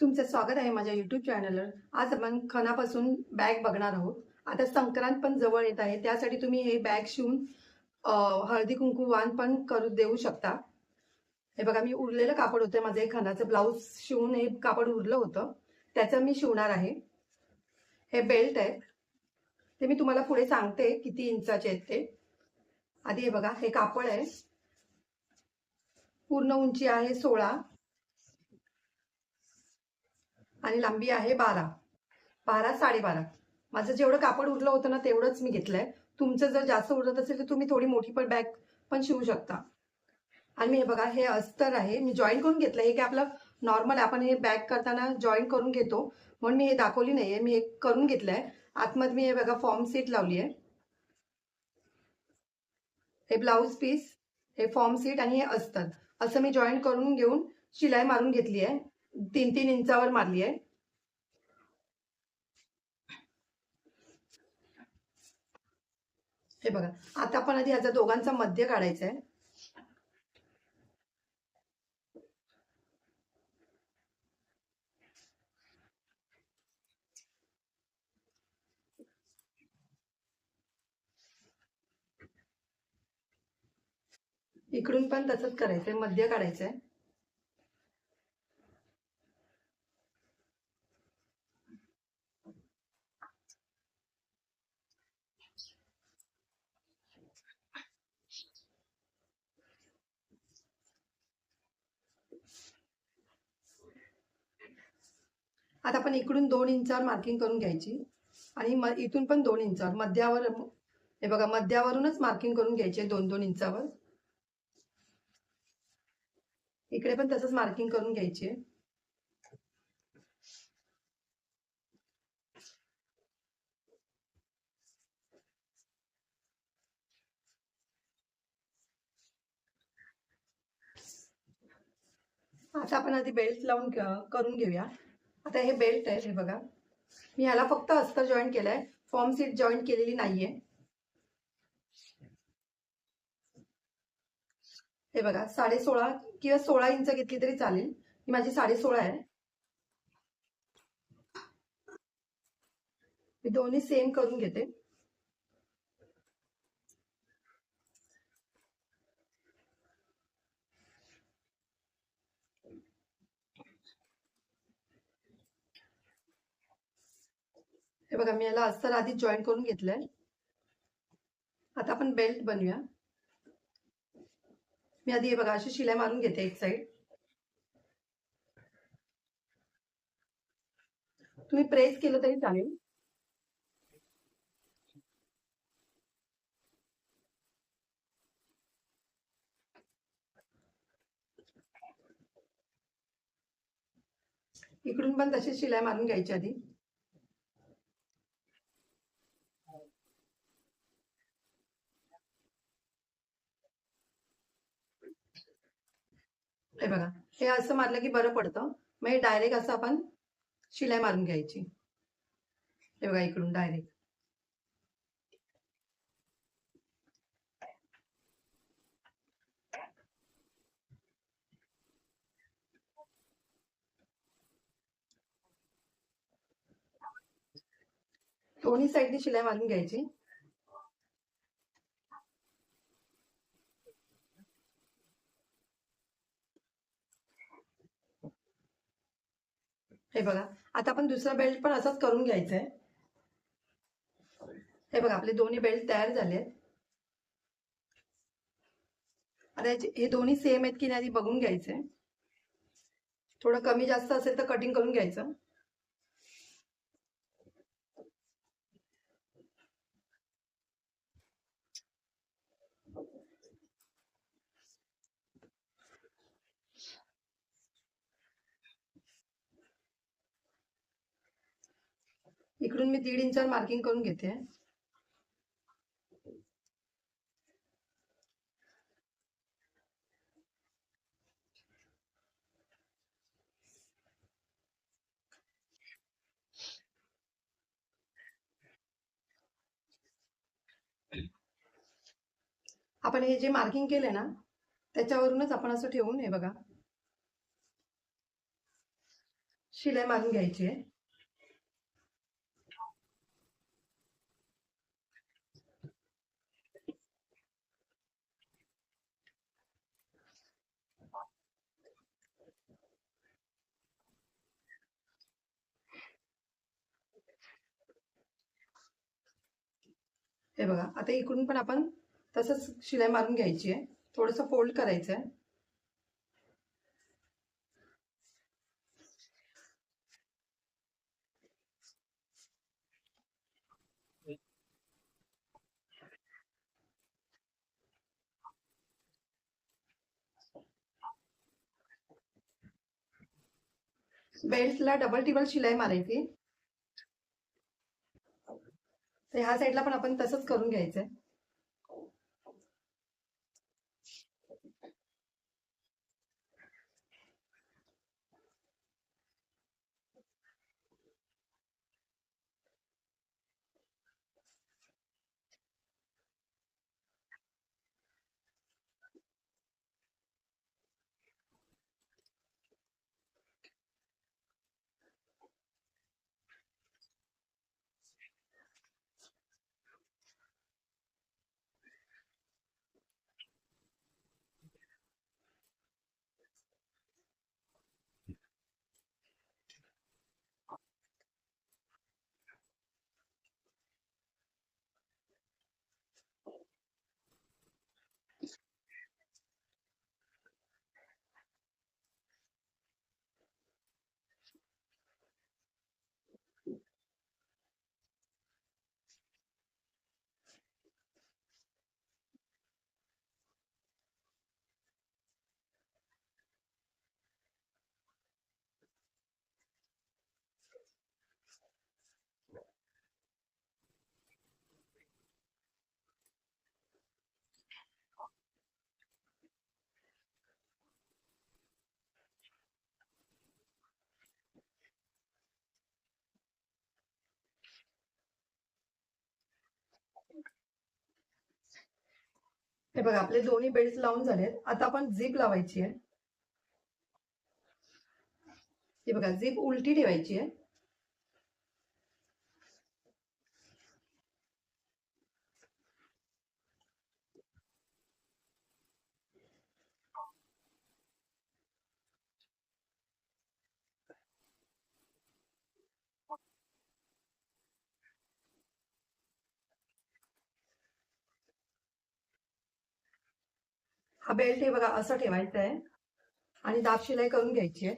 तुमचं स्वागत आहे माझ्या युट्यूब चॅनलवर आज आपण खणापासून बॅग बघणार आहोत. आता संक्रांत पण जवळ येत आहे त्यासाठी तुम्ही हे बॅग शिवून हळदी कुंकू वाण पण करू देऊ शकता. हे बघा मी उरलेलं कापड होतं माझं हे खणाचं ब्लाऊज शिवून हे कापड उरलं होतं. त्याचं मी शिवणार आहे. हे बेल्ट आहे. ते मी तुम्हाला पुढे सांगते किती इंचाचे आहेत ते. आधी हे बघा हे कापड आहे. पूर्ण उंची आहे सोळा. आणि लांबी आहे बारा. बारा साडेबारा. माझं जेवढं कापड उरलं होतं ना तेवढंच मी घेतलंय. तुमचं जर जास्त उरत असेल तर तुम्ही थोडी मोठी पण बॅग पण शिवू शकता. आणि हे बघा हे अस्तर आहे. मी जॉईन करून घेतलं हे काय आपलं नॉर्मल आपण हे बॅग करताना जॉईन करून घेतो. म्हणून मी हे दाखवली नाहीये. मी हे करून घेतलंय. आतमध्ये मी हे बघा फॉर्म सीट लावली आहे हे ब्लाऊज पीस हे फॉर्म सीट आणि हे अस्तर. असं मी जॉईन करून घेऊन शिलाई मारून घेतली आहे तीन तीन इंचावर मारली आहे हे बघा आता आपण आधी ह्याचा दोघांचा मध्य काढायचा आहे इकडून पण तसंच करायचंय मध्य काढायचंय. आता आपण इकडून दोन इंचावर मार्किंग करून घ्यायची. आणि म इथून पण दोन इंचावर मध्यावर हे बघा मध्यावरूनच मार्किंग करून घ्यायचे दोन दोन इंचावर. इकडे पण तसंच मार्किंग करून घ्यायची आता आपण आधी बेल्ट लावून करून घेऊया. आता हे बेल्ट आहे हे बघा. मी ह्याला फक्त अस्तर जॉईन केलंय. फॉर्म सीट जॉईन केलेली नाहीये. हे बघा साडे सोळा किंवा सोळा इंच घेतली तरी चालेल. ही माझी साडे सोळा आहे. मी दोन्ही सेम करून घेते. हे बघा मी याला अस्तर आधी जॉईन करून घेतलंय. आता आपण बेल्ट बनवूया. मी आधी हे बघा अशी शिलाई मारून घेते एक साइड तुम्ही प्रेस केलं तरी चालेल. इकडून पण तशी शिलाई मारून घ्यायची आधी. हे बघा. हे असं मारलं की बरं पडतं. मग हे डायरेक्ट असं आपण शिलाई मारून घ्यायची. हे बघा इकडून डायरेक्ट दोन्ही साईडनी शिलाई मारून घ्यायची. हे बघा आता आपण दुसरा बेल्ट पण असाच करून घ्यायचा आहे हे बघा आपले दोन्ही बेल्ट तयार झाले आहेत आता हे दोन्ही सेम आहेत की नाही बघून घ्यायचंय. थोडं कमी जास्त असेल तर कटिंग करून घ्यायचं. इकडून मी दीड इंचावर मार्किंग करून घेते. आपण हे जे मार्किंग केले ना त्याच्यावरूनच आपण असं ठेवून हे बघा. शिलाई मारून घ्यायची आहे. हे बघा आता इकडून पण आपण तसंच शिलाई मारून घ्यायची आहे. थोडंसं फोल्ड करायचं आहे. बेल्टला डबल टिबल शिलाई मारायची. तर ह्या साईडला पण आपण तसंच करून घ्यायचंय. हे बघा आपले दोन्ही बेल्ट लावून झालेत. आता आपण झीप लावायची आहे. हे बघा झीप उलटी ठेवायची आहे. हा बेल्ट हे बघा असं ठेवायचं आहे आणि दाब शिलाई करून घ्यायची आहे.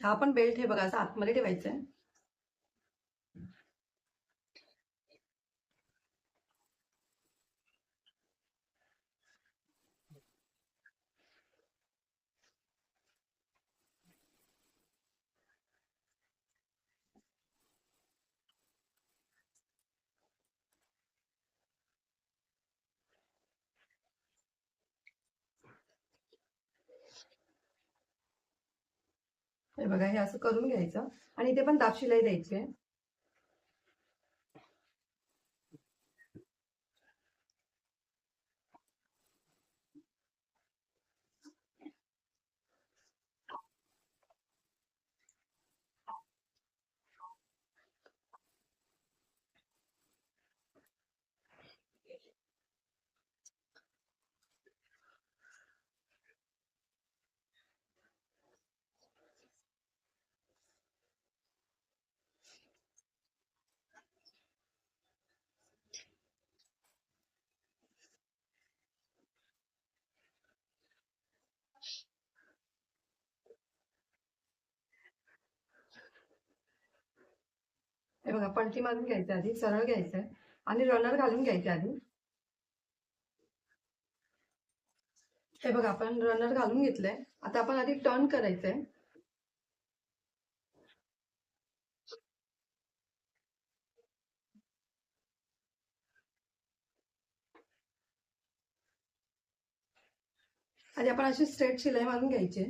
हा पण बेल्ट हे बघा असं आतमध्ये ठेवायचं आहे हे बघा हे असं करून घ्यायचं. आणि इथे पण दाबशिलाई द्यायची आहे. हे बघा पलटी मारून घ्यायचं आधी सरळ घ्यायचं. आणि रनर घालून घ्यायचे आधी. हे बघा आपण रनर घालून घेतलंय. आता आपण आधी टर्न करायचंय. आधी आपण अशी स्ट्रेट शिलाई मारून घ्यायची.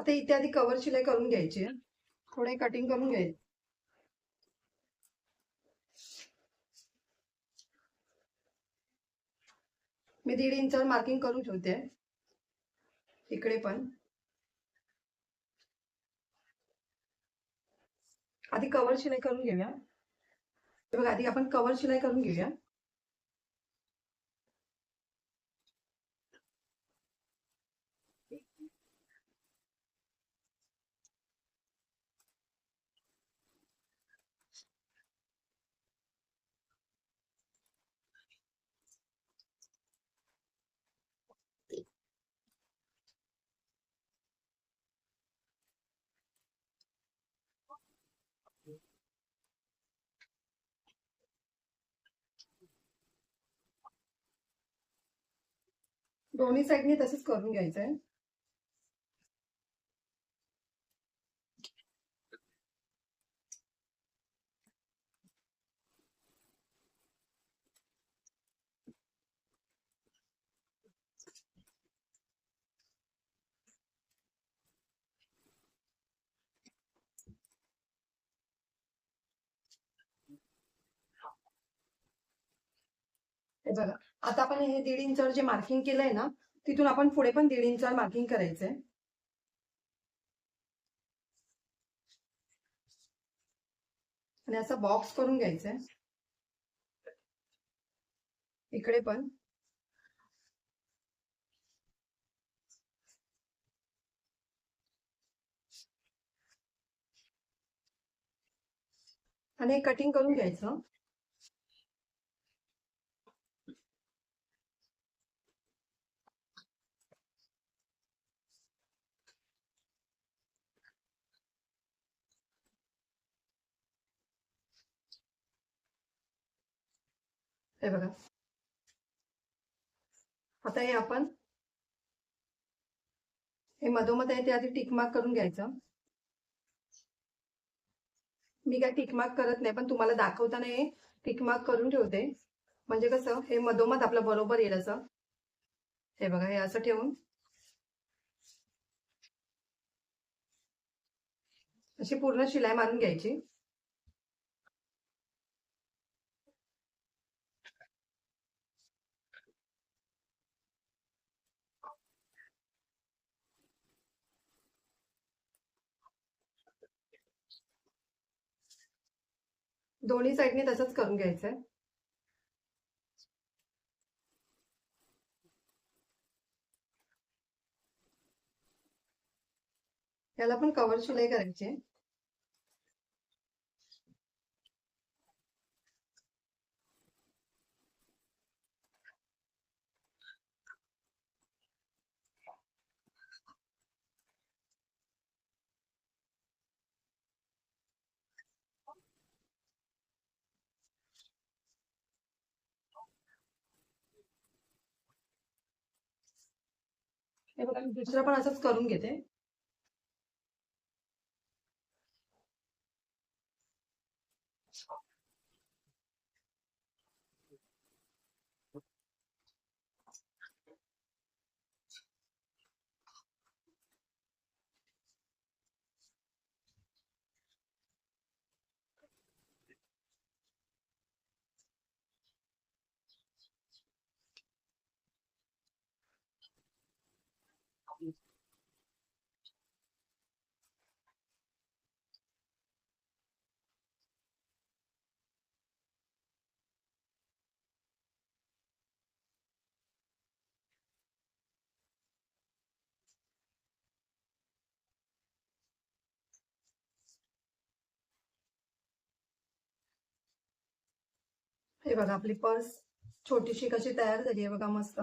आता इथे आधी कव्हर शिलाई करून घ्यायची थोडे कटिंग करून घ्यायचे. मी दीड इंचावर मार्किंग करून ठेवते. इकडे पण. आधी कव्हर शिलाई करून घेऊया. बघा आधी आपण कव्हर शिलाई करून घेऊया. दोन्ही साईडनी तसंच करून घ्यायचं आहे हे बघा. आता आपण हे दीड इंचावर जे मार्किंग केलंय ना तिथून आपण पुढे पण दीड इंचावर मार्किंग करायचंय. आणि असा बॉक्स करून घ्यायचंय. इकडे पण. आणि हे कटिंग करून घ्यायचं. हे बघा. आता हे आपण हे मधोमध आहे ते आधी टिकमार्क करून घ्यायचं. मी काय टिकमार्क करत नाही पण तुम्हाला दाखवताना हे टिकमाक करून ठेवते. म्हणजे कसं हे मधोमध आपलं बरोबर येईल असं. हे बघा हे असं ठेवून. अशी पूर्ण शिलाई मारून घ्यायची. दोन्ही साईडने तसंच करून घ्यायचंय. याला पण कवर शिलाई करायची हे बघा दुसरं पण असंच करून घेते. हे बघा आपली पर्स छोटीशी कशी तयार झाली आहे बघा मस्त.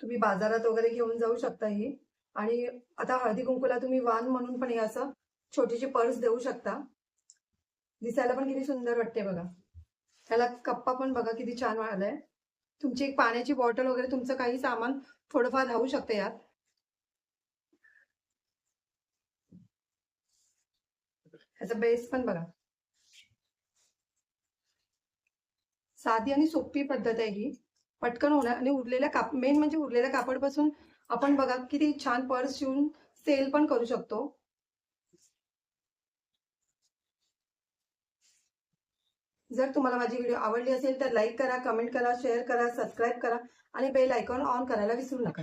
तुम्ही बाजारात वगैरे घेऊन जाऊ शकता ही. आणि आता हळदी कुंकूला तुम्ही वान म्हणून पण हे असं छोटीशी पर्स देऊ शकता. दिसायला पण किती सुंदर वाटते बघा. त्याला कप्पा पण बघा किती छान वाढलाय. तुमची एक पाण्याची बॉटल वगैरे तुमचं काही सामान थोडंफार राहू शकते यात. ह्याचा बेस पण बघा. साधी आणि सोपी पद्धत आहे ही. पटकन होणार आणि उरलेल्या काप मेन म्हणजे उरलेल्या कापडपासून आपण बघा किती छान पर्स शिवून सेल पण करू शकतो. जर तुम्हाला माझी व्हिडिओ आवडली असेल तर लाईक करा कमेंट करा शेअर करा सबस्क्राईब करा आणि बेल आयकॉन ऑन करायला विसरू नका.